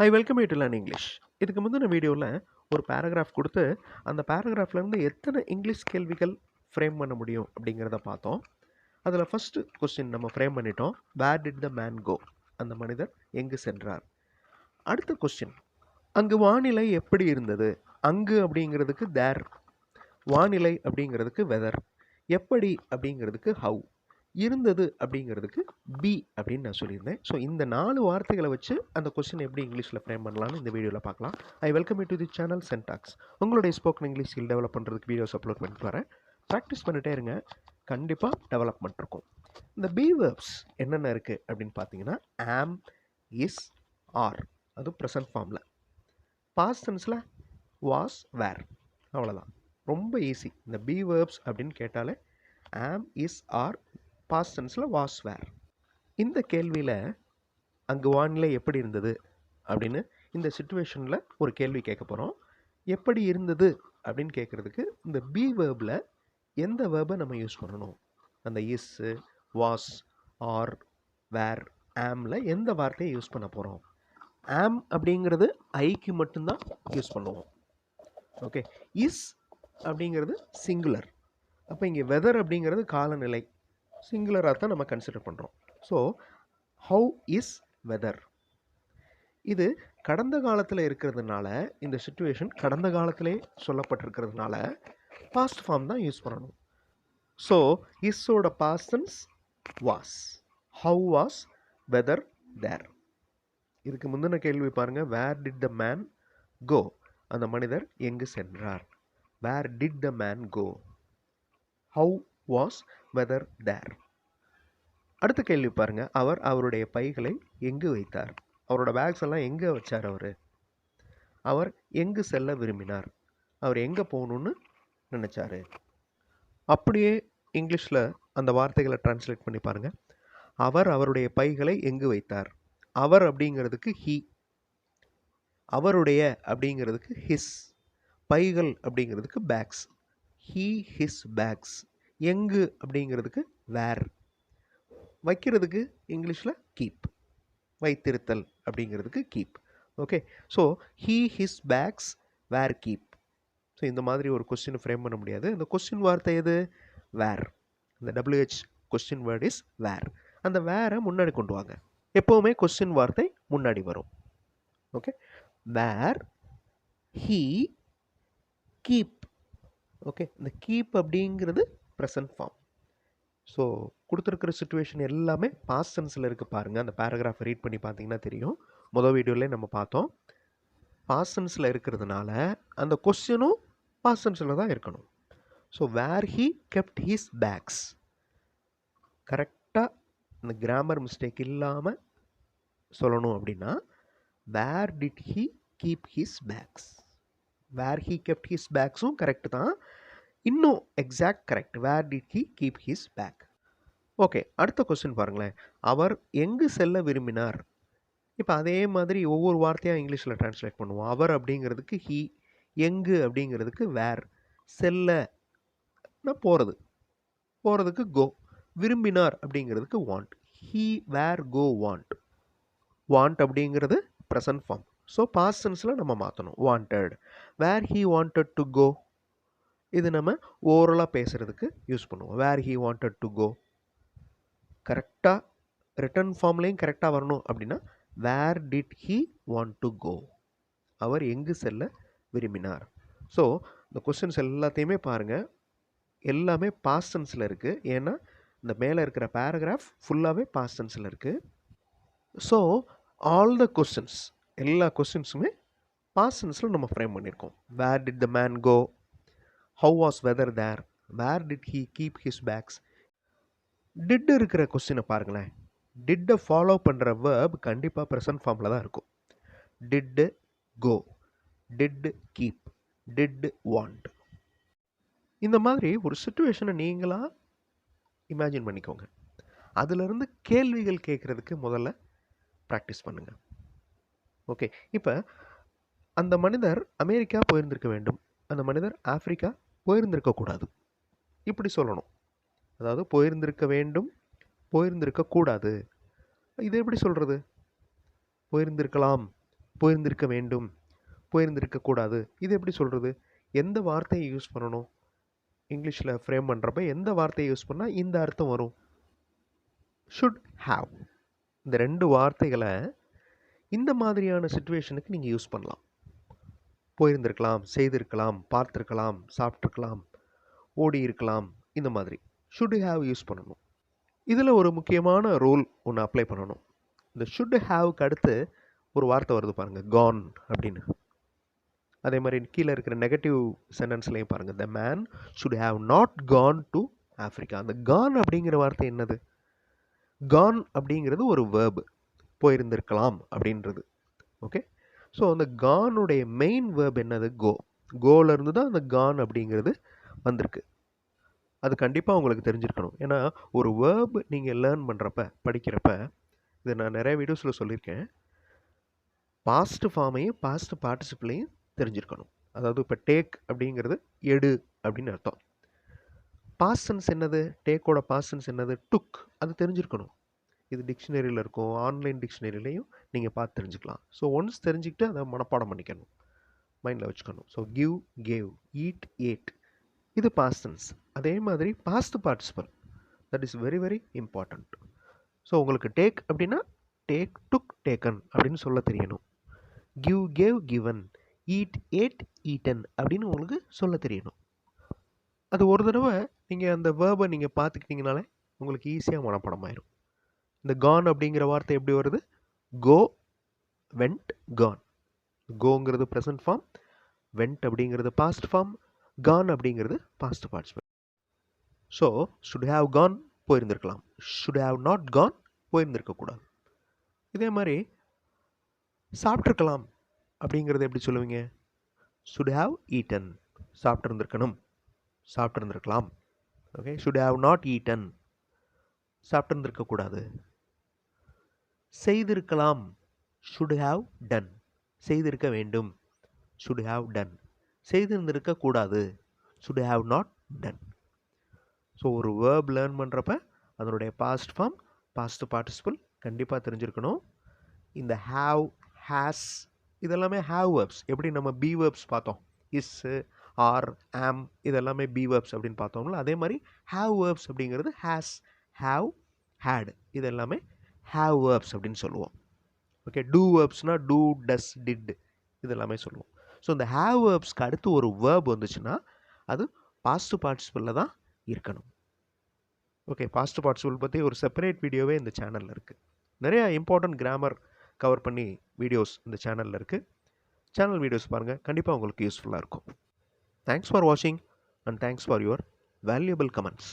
I welcome you to learn English இதுக்கு முந்தின வீடியோவில் ஒரு பேராகிராஃப் கொடுத்து அந்த பேராகிராஃப்லேருந்து எத்தனை இங்கிலீஷ் கேள்விகள் ஃப்ரேம் பண்ண முடியும் அப்படிங்கிறத பார்த்தோம். அதில் ஃபஸ்ட்டு கொஸ்டின் நம்ம ஃப்ரேம் பண்ணிட்டோம். வேர் டிட் த மேன் கோ அந்த மனிதர் எங்கு சென்றார்? அடுத்த கொஸ்டின் அங்கு வானிலை எப்படி இருந்தது? அங்கு அப்படிங்கிறதுக்கு தேர் வானிலை அப்படிங்கிறதுக்கு வெதர் எப்படி அப்படிங்கிறதுக்கு ஹவு இருந்தது அப்படிங்கிறதுக்கு பி அப்படின்னு நான் சொல்லியிருந்தேன். ஸோ இந்த நாலு வார்த்தைகளை வச்சு அந்த கொஸ்டின் எப்படி இங்கிலீஷில் ஃப்ரேம் பண்ணலாம்னு இந்த வீடியோவில் பார்க்கலாம். I welcome you to the channel Syntax உங்களுடைய ஸ்போக்கன் இங்கிலீஷ் ஸ்கில் டெவலப் பண்ணுறதுக்கு வீடியோஸ் அப்லோட் பண்ணிட்டு வரேன். ப்ராக்டிஸ் பண்ணிட்டே இருங்க. கண்டிப்பாக டெவலப்மெண்ட் இருக்கும். இந்த பி வேர்ப்ஸ் என்னென்ன இருக்குது அப்படின்னு பார்த்தீங்கன்னா ஆம் இஸ் ஆர் அது ப்ரெசன்ட் ஃபார்மில் பாஸ்ட் டென்ஸில் வாஸ் வேர் அவ்வளோதான் ரொம்ப ஈஸி இந்த பி வேர்ப்ஸ் அப்படின்னு கேட்டாலே ஆம் இஸ் ஆர் பாஸ்ட் டென்ஸில் வாஸ் வேர் இந்த கேள்வியில் அங்கே வானிலை எப்படி இருந்தது அப்படின்னு இந்த சுச்சுவேஷனில் ஒரு கேள்வி கேட்க போகிறோம் எப்படி இருந்தது அப்படின்னு கேட்குறதுக்கு இந்த பி வேர்பில் எந்த வேர்பை நம்ம யூஸ் பண்ணணும்? அந்த இஸ்ஸு வாஸ் ஆர் வேர் ஆமில் எந்த வார்த்தையை யூஸ் பண்ண போகிறோம் ஆம் அப்படிங்கிறது ஐக்கு மட்டும்தான் யூஸ் பண்ணுவோம். ஓகே இஸ் அப்படிங்கிறது சிங்குலர் அப்போ இங்கே வெதர் அப்படிங்கிறது காலநிலை. சிங்குலராக தான் நம்ம கன்சிடர் பண்ணுறோம் ஸோ ஹவு இஸ் வெதர் இது கடந்த காலத்தில் இருக்கிறதுனால இந்த சுச்சுவேஷன் கடந்த காலத்திலே சொல்லப்பட்டிருக்கிறதுனால பாஸ்ட் ஃபார்ம் தான் யூஸ் பண்ணணும். So இஸ்ஸோட past tense was how was weather there இதுக்கு முந்தின கேள்வி பாருங்கள் வேர் டிட் த மேன் கோ அந்த மனிதர் எங்கு சென்றார்? Where did the man go how was weather there அடுத்த கேள்வி பாருங்க. அவர் அவருடைய பைகளை எங்கு வைத்தார்? அவரோட பேக்ஸ் எல்லாம் எங்கே வச்சார் அவர்? அவர் எங்கு செல்ல விரும்பினார்? அவர் எங்கே போகணுன்னு நினச்சாரு? அப்படியே இங்கிலீஷில் அந்த வார்த்தைகளை டிரான்ஸ்லேட் பண்ணி பாருங்க. அவர் அவருடைய பைகளை எங்கு வைத்தார்? அவர் அப்படிங்கிறதுக்கு ஹி அவருடைய அப்படிங்கிறதுக்கு ஹிஸ் பைகள் அப்படிங்கிறதுக்கு பேக்ஸ் ஹீ ஹிஸ் பேக்ஸ் எங்கு அப்படிங்கிறதுக்கு வேர். வைக்கிறதுக்கு இங்கிலீஷில் கீப் வைத்திருத்தல் அப்படிங்கிறதுக்கு keep okay so he his bags where keep so இந்த மாதிரி ஒரு கொஸ்டின் ஃப்ரேம் பண்ண முடியாது. இந்த கொஸ்டின் வார்த்தை எது? வேர். இந்த W H question word is where. அந்த வேரை முன்னாடி கொண்டு வாங்க. எப்போவுமே கொஸ்டின் வார்த்தை முன்னாடி வரும். Okay where he keep okay இந்த கீப் அப்படிங்கிறது ப்ரெசன்ட் ஃபார்ம் ஸோ கொடுத்துருக்குற சுச்சுவேஷன் எல்லாமே பாஸ்ட் சென்ஸில் இருக்குது பாருங்கள் அந்த பேராகிராஃபை ரீட் பண்ணி பார்த்தீங்கன்னா தெரியும். மொதல் வீடியோவிலே நம்ம பார்த்தோம். பாஸ்ட் சென்ஸில் இருக்கிறதுனால அந்த கொஸ்டினும் பாஸ்ட் சென்ஸில் தான் இருக்கணும். So where he kept his bags கரெக்டாக இந்த கிராமர் மிஸ்டேக் இல்லாமல் சொல்லணும் அப்படின்னா where did he keep his bags where he kept his பேக்ஸும் correct தான். இன்னும் exact correct where did he keep his bag okay அடுத்த கொஸ்டின் பாருங்களேன். அவர் எங்கு செல்ல விரும்பினார்? இப்போ அதே மாதிரி ஒவ்வொரு வார்த்தையாக இங்கிலீஷில் ட்ரான்ஸ்லேட் பண்ணுவோம். அவர் அப்படிங்கிறதுக்கு ஹி எங்கு அப்படிங்கிறதுக்கு வேர் செல்ல போகிறது போகிறதுக்கு கோ விரும்பினார் அப்படிங்கிறதுக்கு want he where go want want அப்படிங்கிறது ப்ரெசன்ட் ஃபார்ம் ஸோ பாஸ்டன்ஸில் நம்ம மாற்றணும் wanted where he wanted to go இது நம்ம ஓரலாக பேசுகிறதுக்கு யூஸ் பண்ணுவோம். Where he wanted to go கரெக்டாக ரிட்டன் ஃபார்ம்லேயும் கரெக்டாக வரணும் அப்படின்னா where did he want to go அவர் எங்கு செல்ல விரும்பினார்? ஸோ இந்த கொஸ்டின்ஸ் எல்லாத்தையுமே பாருங்கள் எல்லாமே பாஸ்டன்ஸில் இருக்குது ஏன்னா இந்த மேலே இருக்கிற பேராகிராஃப் ஃபுல்லாகவே பாஸ்டன்ஸில் இருக்குது ஸோ ஆல் த கொஸ்டின்ஸ் எல்லா கொஸ்டின்ஸுமே பாஸ்டன்ஸில் நம்ம ஃப்ரேம் பண்ணியிருக்கோம். Where did the man go how was weather there where did he keep his bags did இருக்கிற கொஸ்டினை பாருங்களேன். டிட்டை ஃபாலோ பண்ணுற வேர்ப் கண்டிப்பாக ப்ரெசன்ட் ஃபார்மில் தான் இருக்கும். Did go did keep did want இந்த மாதிரி ஒரு சுச்சுவேஷனை நீங்களாக இமேஜின் பண்ணிக்கோங்க. அதிலிருந்து கேள்விகள் கேட்குறதுக்கு முதல்ல ப்ராக்டிஸ் பண்ணுங்கள் ஓகே இப்போ அந்த மனிதர் அமெரிக்கா போயிருந்திருக்க வேண்டும். அந்த மனிதர் ஆஃப்ரிக்கா போயிருந்திருக்கக்கூடாது. இப்படி சொல்லணும். அதாவது போயிருந்திருக்க வேண்டும் போயிருந்திருக்கக்கூடாது. இது எப்படி சொல்கிறது போயிருந்திருக்கலாம் போயிருந்திருக்க வேண்டும் போயிருந்திருக்கக்கூடாது. இது எப்படி சொல்கிறது எந்த வார்த்தையை யூஸ் பண்ணணும்? இங்கிலீஷில் ஃப்ரேம் பண்ணுறப்ப எந்த வார்த்தையை யூஸ் பண்ணால் இந்த அர்த்தம் வரும்? ஷுட் ஹாவ் இந்த ரெண்டு வார்த்தைகளை இந்த மாதிரியான சுச்சுவேஷனுக்கு நீங்கள் யூஸ் பண்ணலாம். போயிருந்திருக்கலாம் செய்திருக்கலாம் பார்த்துருக்கலாம் சாப்பிட்ருக்கலாம் ஓடி இருக்கலாம் இந்த மாதிரி. ஷுட் ஹாவ் யூஸ் பண்ணணும். இதில் ஒரு முக்கியமான ரூல் ஒன்று அப்ளை பண்ணணும். இந்த ஷுட் ஹாவுக்கு அடுத்து ஒரு வார்த்தை வருது பாருங்கள் கான் அப்படின்னு. அதே மாதிரி கீழே இருக்கிற நெகட்டிவ் சென்டென்ஸ்லையும் பாருங்கள் the man should have not gone to Africa அந்த கான் அப்படிங்கிற வார்த்தை என்னது? கான் அப்படிங்கிறது ஒரு வேர்பு போயிருந்திருக்கலாம் அப்படின்றது. ஓகே ஸோ அந்த கானுடைய மெயின் வேர்ப் என்னது? கோ. கோலேருந்து தான் அந்த கான் அப்படிங்கிறது வந்திருக்கு. அது கண்டிப்பாக உங்களுக்கு தெரிஞ்சிருக்கணும். ஏன்னா ஒரு வேர்ப் நீங்கள் லேர்ன் பண்ணுறப்ப படிக்கிறப்ப இது நான் நிறைய வீடியோஸில் சொல்லியிருக்கேன். பாஸ்ட் ஃபார்மையும் பாஸ்ட் பார்ட்டிசிபிளையும் தெரிஞ்சிருக்கணும். அதாவது இப்போ டேக் அப்படிங்கிறது எடு அப்படின்னு அர்த்தம். பாஸ்டன்ஸ் என்னது? டேக்கோட பாஸ்டன்ஸ் என்னது? டுக் அது தெரிஞ்சிருக்கணும். இது டிக்ஷனரியில் இருக்கும். ஆன்லைன் டிக்ஷனரிலையும் நீங்கள் பார்த்து தெரிஞ்சுக்கலாம். ஸோ ஒன்ஸ் தெரிஞ்சுக்கிட்டு அதை மனப்பாடம் பண்ணிக்கணும். மைண்டில் வச்சுக்கணும். So give gave eat ate இது பாஸ்டன்ஸ் அதே மாதிரி past participle that is very very important so உங்களுக்கு டேக் அப்படின்னா டேக் டுக் டேக்கன் அப்படின்னு சொல்ல தெரியணும். Give gave given eat ate eaten அப்படின்னு உங்களுக்கு சொல்ல தெரியணும். அது ஒரு தடவை நீங்கள் அந்த வேர்பை நீங்கள் பார்த்துக்கிட்டிங்கனாலே உங்களுக்கு ஈஸியாக மனப்படமாயிரும் இந்த கான் அப்படிங்கிற வார்த்தை எப்படி வருது? கோ வெண்ட் கான் கோங்கிறது ப்ரெசன்ட் ஃபார்ம் வெண்ட் அப்படிங்கிறது பாஸ்ட் ஃபார்ம் கான் அப்படிங்கிறது past participle so should have gone போயிருந்திருக்கலாம். Should have not gone போயிருந்திருக்கக்கூடாது. இதே மாதிரி சாப்பிட்ருக்கலாம் அப்படிங்கிறத எப்படி சொல்லுவீங்க? ஷுட் ஹாவ் ஈட்டன் சாப்பிட்ருந்துருக்கணும் சாப்பிட்ருந்துருக்கலாம் okay should have not eaten சாப்பிட்ருந்துருக்கக்கூடாது செய்திருக்கலாம். ஷுட் ஹாவ் டன் செய்திருக்க வேண்டும். ஷுட் ஹாவ் டன் செய்திருந்திருக்க கூடாது. Should have not done so ஒரு வேர்ப் லேர்ன் பண்ணுறப்ப அதனுடைய பாஸ்ட் ஃபார்ம் பாஸ்ட் பார்ட்டிசிபிள் கண்டிப்பாக தெரிஞ்சிருக்கணும். இந்த ஹாவ் ஹேஸ் இதெல்லாமே ஹாவ் வேர்ப்ஸ் எப்படி நம்ம பி வேர்ப்ஸ் பார்த்தோம்? இஸ்ஸு ஆர் ஆம் இதெல்லாமே பி வேர்ப்ஸ் அப்படின்னு பார்த்தோம்ல அதே மாதிரி ஹாவ் வேர்ப்ஸ் அப்படிங்கிறது ஹேஸ் ஹாவ் ஹேட் இது எல்லாமே ஹாவ் வேர்ப்ஸ் அப்படின்னு சொல்லுவோம். ஓகே டூ வேர்ப்ஸ்னால் டூ டஸ் டிட் இது எல்லாமே சொல்லுவோம். ஸோ இந்த ஹேவ் வேர்ப்ஸ்க்கு அடுத்து ஒரு வேர்ப் வந்துச்சுன்னா அது பாஸ்ட் பார்ட்டிசிபிளில் தான் இருக்கணும். ஓகே பாஸ்ட் பார்ட்டிசிபிள் பற்றி ஒரு செப்பரேட் வீடியோவே இந்த சேனலில் இருக்குது நிறையா இம்பார்ட்டன்ட் கிராமர் கவர் பண்ணி வீடியோஸ் இந்த சேனலில் இருக்குது சேனல் வீடியோஸ் பாருங்கள் கண்டிப்பாக உங்களுக்கு யூஸ்ஃபுல்லாக இருக்கும். தேங்க்ஸ் ஃபார் வாட்சிங் and thanks for your valuable comments